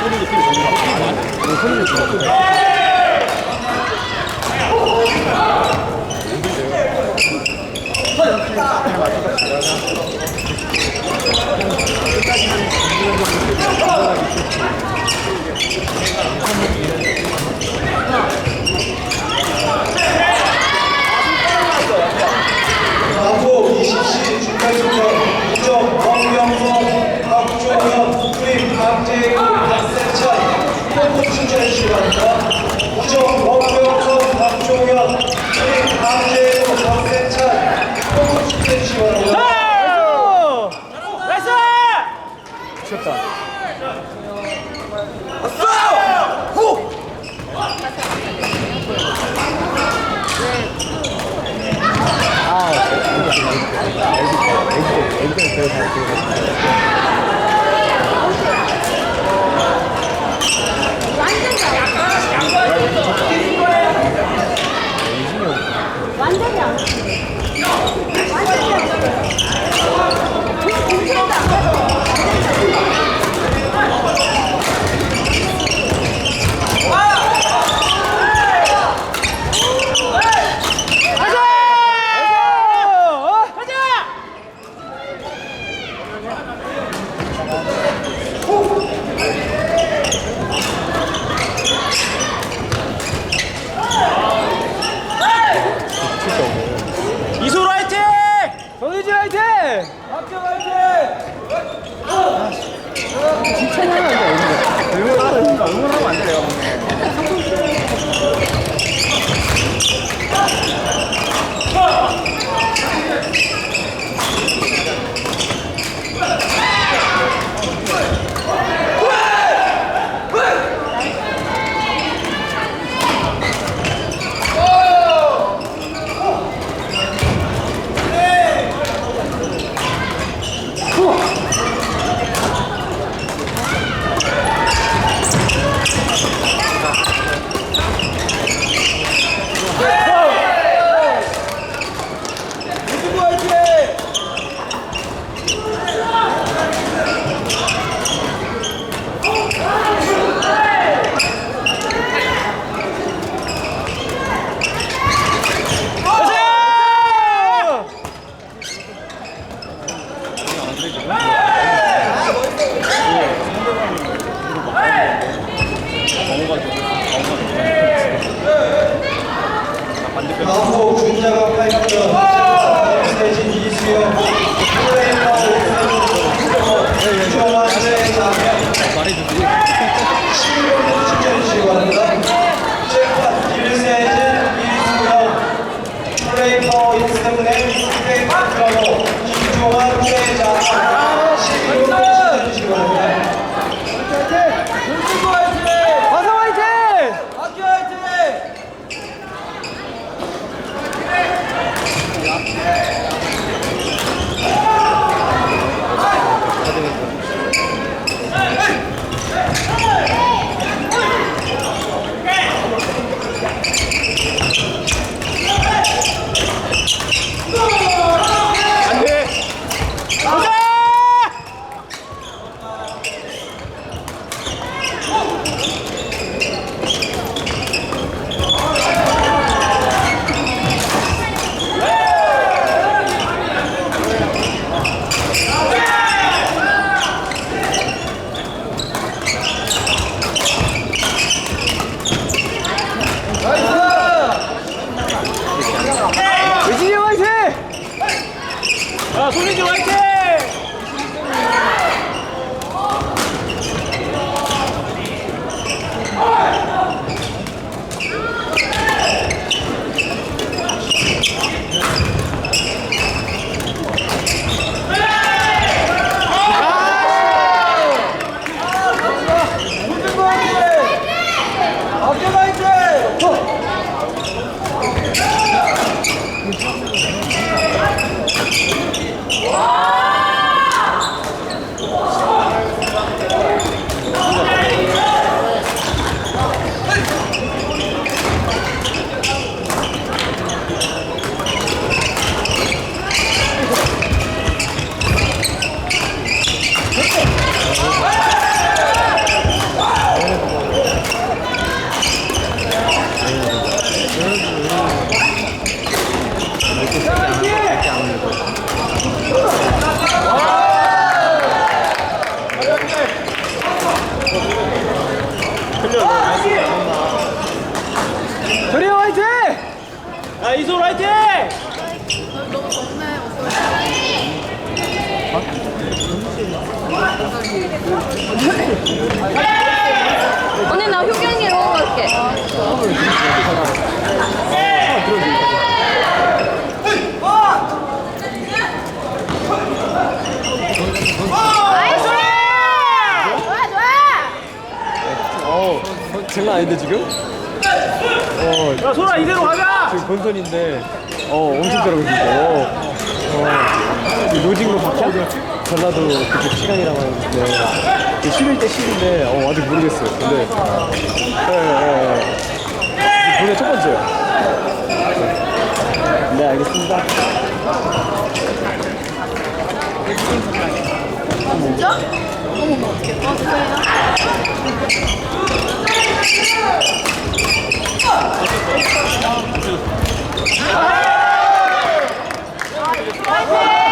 소리도 필요 없는 거 소리를 들어. 남부 20시 중간중간 우정 황명성 박종현 투입 강재구 뽀뽀 춘천 시간입니다. 우정 황명성 박종현 강재구 박세찬 뽀뽀 춘천 시간입니다. 미쳤다. 아, 애기 때, 애기 때, 애기 때잘 들어갔어. 완전히 언니 나 효경이로 갈게. 나이스! 좋아 좋아. 어, 장난 아닌데 지금? 어, 야, 소라 이대로 가자! 지금 본선인데, 어, 엄청 잘하고 있어. 어, 어. 이 로직으로 바뀌어? 전라도 그쪽 시간이라고 하는데, 11대 10인데, 어, 아직 모르겠어요. 근데, 예, 예, 예. 본선 첫 번째요. 네, 알겠습니다. 진짜? 어머머 어떡해. 아 죄송해요. 조리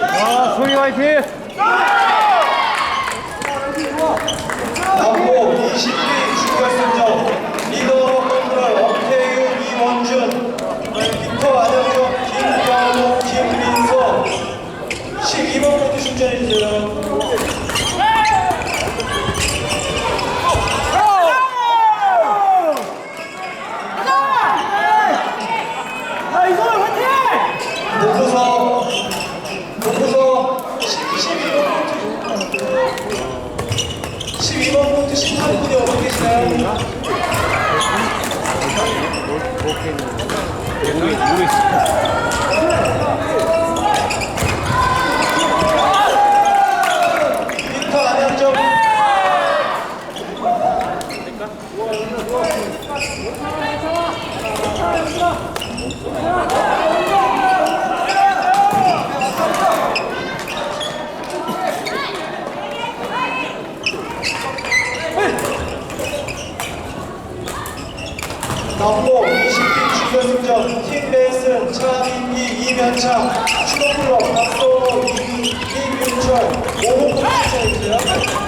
아, 소리 화이팅! 하고 21회 축구 결선전 남봉, 이식기, 주교승전, 팀베이슨, 차민기, 이면차, 추노플러, 박도호, 이윤철, 오호쿠, 이철이입니다.